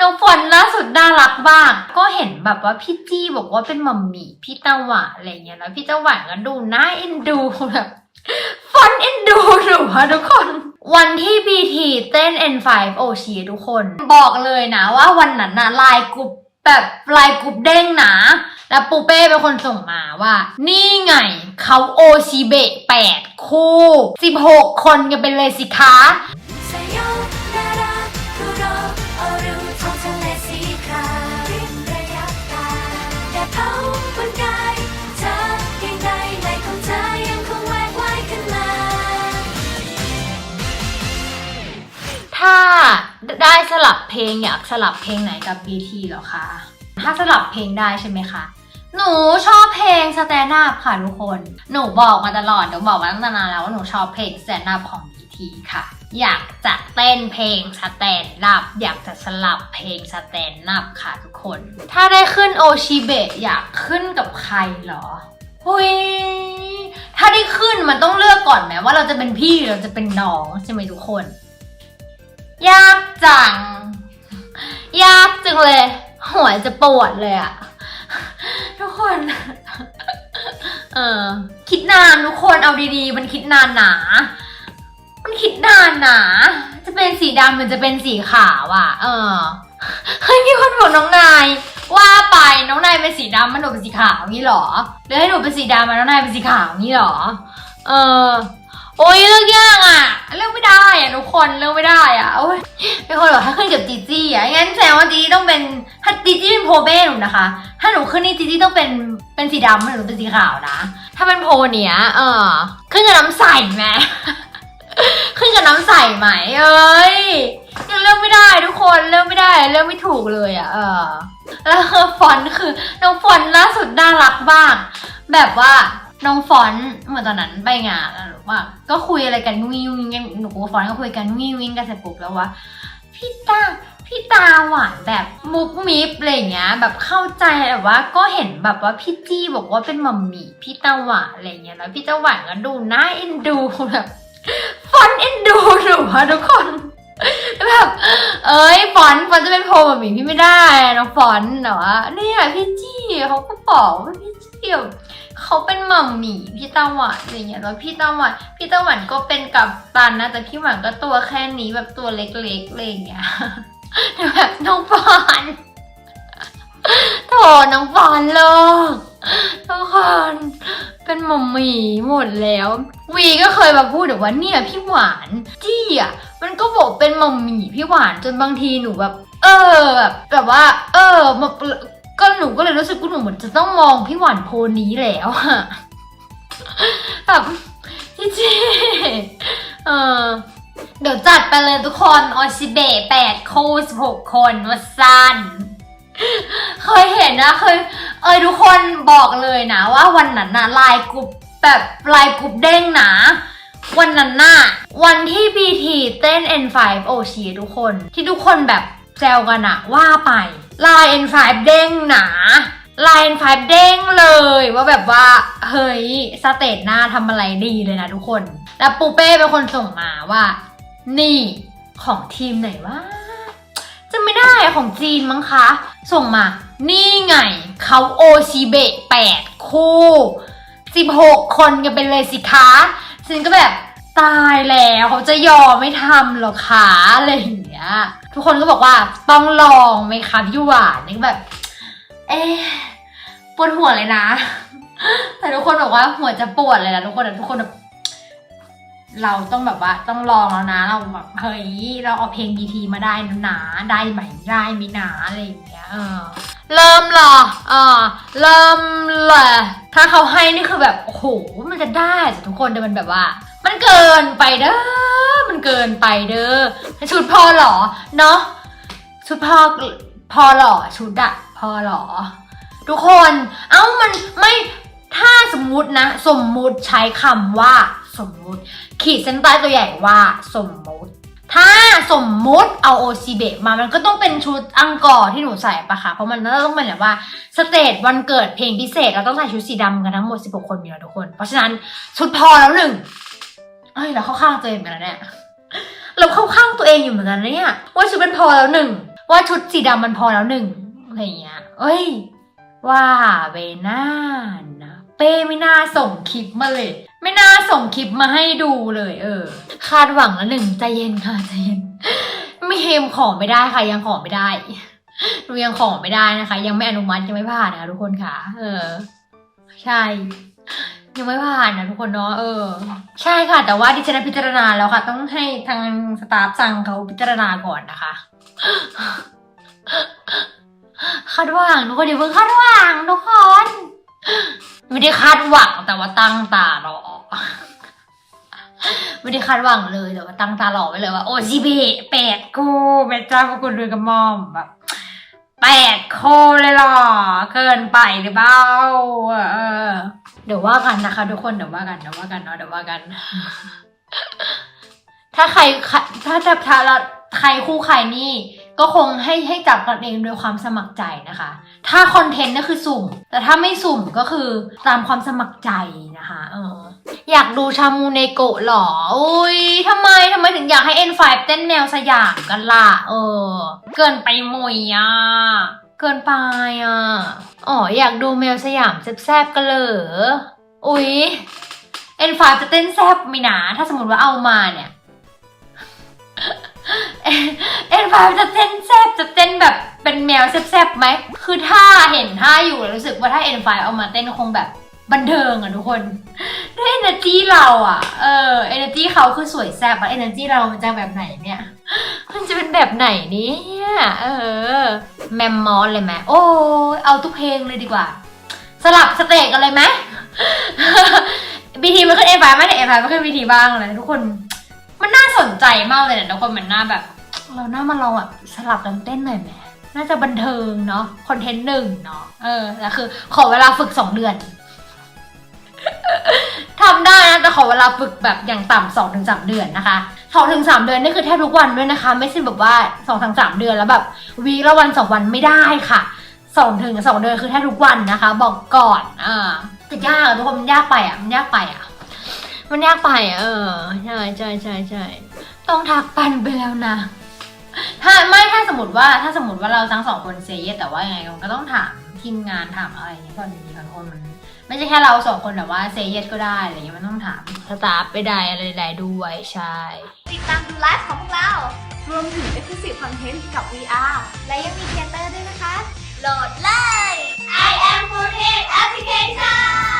น้องฝนล่าสุดน่ารักมากก็เห็นแบบว่าพี่จี้บอกว่าเป็นมัมมี่พี่ตาหวานอะไรเงี้ยแล้วพี่ตาหวานก็ดูน่าเอ็นดูแบบฟอนเอ็นดูหนูอะทุกคน วันที่ BT เต้น N5 โอชีทุกคน บอกเลยนะว่าวันนั้นนะไลน์กรุ๊ปแบบไลน์กรุ๊ปเด้งนะแล้วปูเป้เป็นคนส่งมาว่า นี่ไงเขาโอชิเบะแปดคู่สิบหกคนกันไปเลยสิคะ ได้สลับเพลงอยากสลับเพลงไหนกับ BT เหรอคะ ถ้าสลับเพลงได้ใช่ไหมคะ หนูชอบเพลงสแตนด์อัพค่ะทุกคน หนูบอกมาตลอดเดี๋ยวบอกมาตั้งนานแล้วว่าหนูชอบเพลงสแตนด์อัพของ BT ค่ะ อยากจะเต้นเพลงสแตนด์อัพอยากจะสลับเพลงสแตนด์อัพค่ะทุกคน ถ้าได้ขึ้นโอชิเบะอยากขึ้นกับใครเหรอหุยถ้าได้ขึ้นมันต้องเลือกก่อนไหมว่าเราจะเป็นพี่หรือเราจะเป็นน้องใช่ไหมทุกคน ยากจัง ยากจังเลย หัวจะปวดเลยอะทุกคน เออ คิดนานทุกคนเอาดีๆ มันคิดนานหนา มันคิดนานหนา จะเป็นสีดำมันจะเป็นสีขาวอะเออ เฮ้ยมีคนบอกน้องนาย ว่าไปน้องนายเป็นสีดำมันหนูเป็นสีขาวงี้หรอหรือให้หนูเป็นสีดำมันน้องนายเป็นสีขาวงี้หรอ เออ โอ้ยเลือกยากอะ เลือกไม่ได้อะทุกคนเลือกไม่ได้อะโอ้ยเป็นคนบอกถ้าขึ้นกับจีจี้อะงั้นแสดงว่าจีจี้ต้องเป็นถ้าจีจี้เป็นโพเบ้หนูนะคะ ถ้าหนูขึ้นนี่จีจี้ต้องเป็นเป็นสีดำหรือเป็นสีขาวนะ ถ้าเป็นโพเนี้ยเออขึ้นกับน้ำใสไหมขึ้นกับน้ำใสไหมเอ้ยยังเลือกไม่ได้ทุกคนเลือกไม่ได้เลือกไม่ถูกเลยอะเออแล้วฟอนต์คือน้องฟอนต์ล่าสุดน่ารักมากแบบว่า น้องฟอนเหมือนตอนนั้นไปงานแล้วหรือว่า ก็คุยอะไรกันวิววิงหนูกับฟอนก็คุยกันวิววิงกันเสร็จปุ๊บแล้วว่าพี่ตาพี่ตาหวานแบบมุกมิบอะไรเงี้ย แบบเข้าใจแบบว่าก็เห็นแบบว่าพี่จี้บอกว่าเป็นมัมมี่พี่ตาหวานอะไรเงี้ยแล้วพี่ตาหวานก็ดูน่าเอ็นดูแบบฟอนเอ็นดูหนูอะทุกคนแบบเอ้ยฟอนฟอนจะเป็นโพมัมมี่พี่ไม่ได้น้องฟอนต์แต่ว่าเนี่ยพี่จี้เขาก็บอกว่าพี่ จี้แบบเขาเป็นหม่อมหมี่พี่ตาหวานอะไรเงี้ยแล้วพี่ตาหวานพี่ตาหวานก็เป็นกับตันนะแต่พี่หวานก็ตัวแค่นี้แบบตัวเล็กๆอะไรอย่างเงี้ยแบบน้องฟอนโถน้องฟอนโลกทุกคนเป็นหม่อมหมี่หมดแล้ว วีก็เคยมาพูดแบบว่าเนี่ยพี่หวานจี้อะมันก็บอกเป็นหม่อมหมี่พี่หวานจนบางทีหนูแบบ เออแบบแบบว่า เออมา ก็หนูก็เลยรู้สึกว่าหนูเหมือนจะต้องมองพี่หวานโพนี้แล้วอะแบบจีจีเออเดี๋ยวจัดไปเลยทุกคนออชิเบะแปดคู่สิบหกคนวัสันเคยเห็นนะเคยเอยทุกคนบอกเลยนะว่าวันนั้นนะไลน์กรุ๊ปแบบไลน์กรุ๊ปเด้งนะวันนั้นน่ะวันที่ BT เต้น N5 โอชีทุกคน ที่ทุกคนแบบ แซวกันอะว่าไปไลน์ N5 เด้งหนาไลน์ N5 เด้งเลย ว่าแบบว่า เฮ้ย สเตจหน้าทำอะไรดีเลยนะทุกคน แล้วปูเป้เป็นคนส่งมาว่า นี่ของทีมไหนวะจะไม่ได้ของจีนมั้งคะ ส่งมา นี่ไง เขาโอชิเบะแปดคู่สิบหกคนกันไปเลยสิคะฉันก็แบบตายแล้วเขาจะยอมไม่ทำหรอคะอะไรอย่างเงี้ย ทุกคนก็บอกว่าต้องลองไหมคะพี่หวานนี่แบบ เอ๊ะปวดหัวเลยนะ แต่ทุกคนบอกว่าหัวจะปวดเลยนะทุกคนแต่ทุกคนแบบเราต้องแบบว่าต้องลองแล้วนะ เราแบบเฮ้ยเราเอาเพลงดีทีมาได้นะหนาได้ไหมได้ไหมหนาอะไรอย่างเงี้ยเออเริ่มหรออ่าเริ่มเลยถ้าเขาให้นี่คือแบบโอ้โหมันจะได้แต่ทุกคนแต่มันแบบว่า มันเกินไปเด้อ มันเกินไปเด้อ ชุดพอหรอ เนาะ ชุดพอพอหรอ ชุดอะพอหรอ ทุกคน เอ้ามันไม่ถ้าสมมุตินะ สมมุติใช้คำว่าสมมุติ ขีดเส้นใต้ตัวใหญ่ว่าสมมุติ ถ้าสมมุติเอาโอซีเบะมา มันก็ต้องเป็นชุดอังกอร์ที่หนูใส่ปะคะ เพราะมันน่าจะต้องเป็นแบบว่าสเตจวันเกิดเพลงพิเศษเราต้องใส่ชุดสีดำกันทั้งหมด 16 คนอยู่แล้วทุกคน เพราะฉะนั้นชุดพอแล้วหนึ่ง อ้ยเราเข้าข้างตัวเองเหมือนกันนะเนี่ยเราเข้าข้างตัวเองอยู่เหมือนกันนะเนี่ยว่าชุดเป็นพอแล้วหนึ่งว่าชุดสีดำมันพอแล้วหนึ่งอะไรอย่างเงี้ยเอ้ย ว่าเวน่านะเป้ไม่น่าส่งคลิปมาเลย ไม่น่าส่งคลิปมาให้ดูเลย เออ คาดหวังและหนึ่งใจเย็นค่ะใจเย็นไม่เฮมขอไม่ได้ค่ะยังขอไม่ได้หนูยังขอไม่ได้นะคะ ยังไม่อนุมัติยังไม่ผ่านนะคะทุกคนค่ะ เออ ใช่ ยังไม่ผ่านนะทุกคนเนาะเออ ใช่ค่ะ แต่ว่าดิฉันพิจารณาแล้วค่ะ ต้องให้ทางสตาฟสั่งเขาพิจารณาก่อนนะคะคาดหวังทุกคนอย่าเพิ่งคาดหวังทุกคนไม่ได้คาดหวังแต่ว่าตั้งตารอไม่ได้คาดหวังเลยแต่ว่าตั้งตารอไว้เลยว่า โอจิเบะแปดคู่แม่เจ้าพระคุณด้วยกระม่อมแบบแปดโคเลยหรอ เกินไปหรือเปล่าเออ ดี๋ยวว่ากันนะคะ ทุกคนเดี๋ยวว่ากันเดี๋ยวว่ากันเนาะเดี๋ยวว่ากัน ถ้าใครถ้าจะถ้าราใครคู่ใครนี่ ก็คงให้ให้จับกันเองโดยความสมัครใจนะคะ ถ้าคอนเทนต์ก็คือสุ่ม แต่ถ้าไม่สุ่มก็คือตามความสมัครใจนะคะเอออยากดูชามูเนโกะหรอ อุ้ยทำไมทำไมถึงอยากให้ N5 เต้นแนวสยามกันล่ะ เออ เกินไปมุยอะ เกินไปอะ อ๋ออยากดูแมวสยามแซบๆกันเหรอ อุ๊ย เอ็นฟาจะเต้นแซบไหนะถ้าสมมติว่าเอามาเนี่ย เอ็นฟาจะเต้นแซบจะเต้นแบบเป็นแมวแซบๆไหม คือถ้าเห็นท่าอยู่แล้วรู้สึกว่าถ้าเอ็นฟาเอามาเต้นคงแบบ บันเทิงอะทุกคนด้วย energy เราอะ เออ energy เขาคือสวยแซ่บอะ energy เรามันจะแบบไหนเนี่ย มันจะเป็นแบบไหนเนี่ยเออ แมมมอสเลยไหมโอ้เอาทุกเพลงเลยดีกว่า สลับสเตจกันเลยไหมบีทีมันขึ้นเอฟไไม่ได้เอฟไมันขึ้นบีทีบ้างเลยทุกคน มันน่าสนใจมากเลยนะทุกคนมันน่าแบบ เราหน้ามาลองแบบสลับกันเต้นหน่อยไหมน่าจะบันเทิงเนาะคอนเทนต์หนึ่งเนาะเออแล้วคือ ขอเวลาฝึกสองเดือน ทำได้นะแต่ขอเวลาฝึกแบบอย่างต่ำสองถึงสามเดือนนะคะสองถึงสามเดือนนี่คือแทบทุกวันด้วยนะคะ ไม่ใช่แบบว่าสองถึงสามเดือนแล้วแบบวีละวันสองวันไม่ได้ค่ะสองถึงสองเดือนคือแทบทุกวันนะคะ บอกก่อนอ่าแต่ยากทุกคนมันยากไปอะมันยากไปอะมันยากไปอะเออใช่ใช่ใช่ใช่ต้องทักปันไปแล้วนะถ้าไม่ถ้าสมมติว่าถ้าสมมติว่าเราทั้งสองคนเซเยสแต่ว่ายังไงมันก็ต้องถามทีมงานถามอะไรอย่างเงี้ยก่อนดีค่ะทุกคนมัน ไม่ใช่แค่เราสองคนแต่ว่าเซเยสก็ได้อะไรเงี้ยมันต้องถามสตาฟไปได้อะไรๆด้วยใช่ ติดตามไลฟ์ของเรา รวมถึง Exclusive Content กับ VR และยังมีเทเตอร์ด้วยนะคะ โหลดเลย I am f o o d Application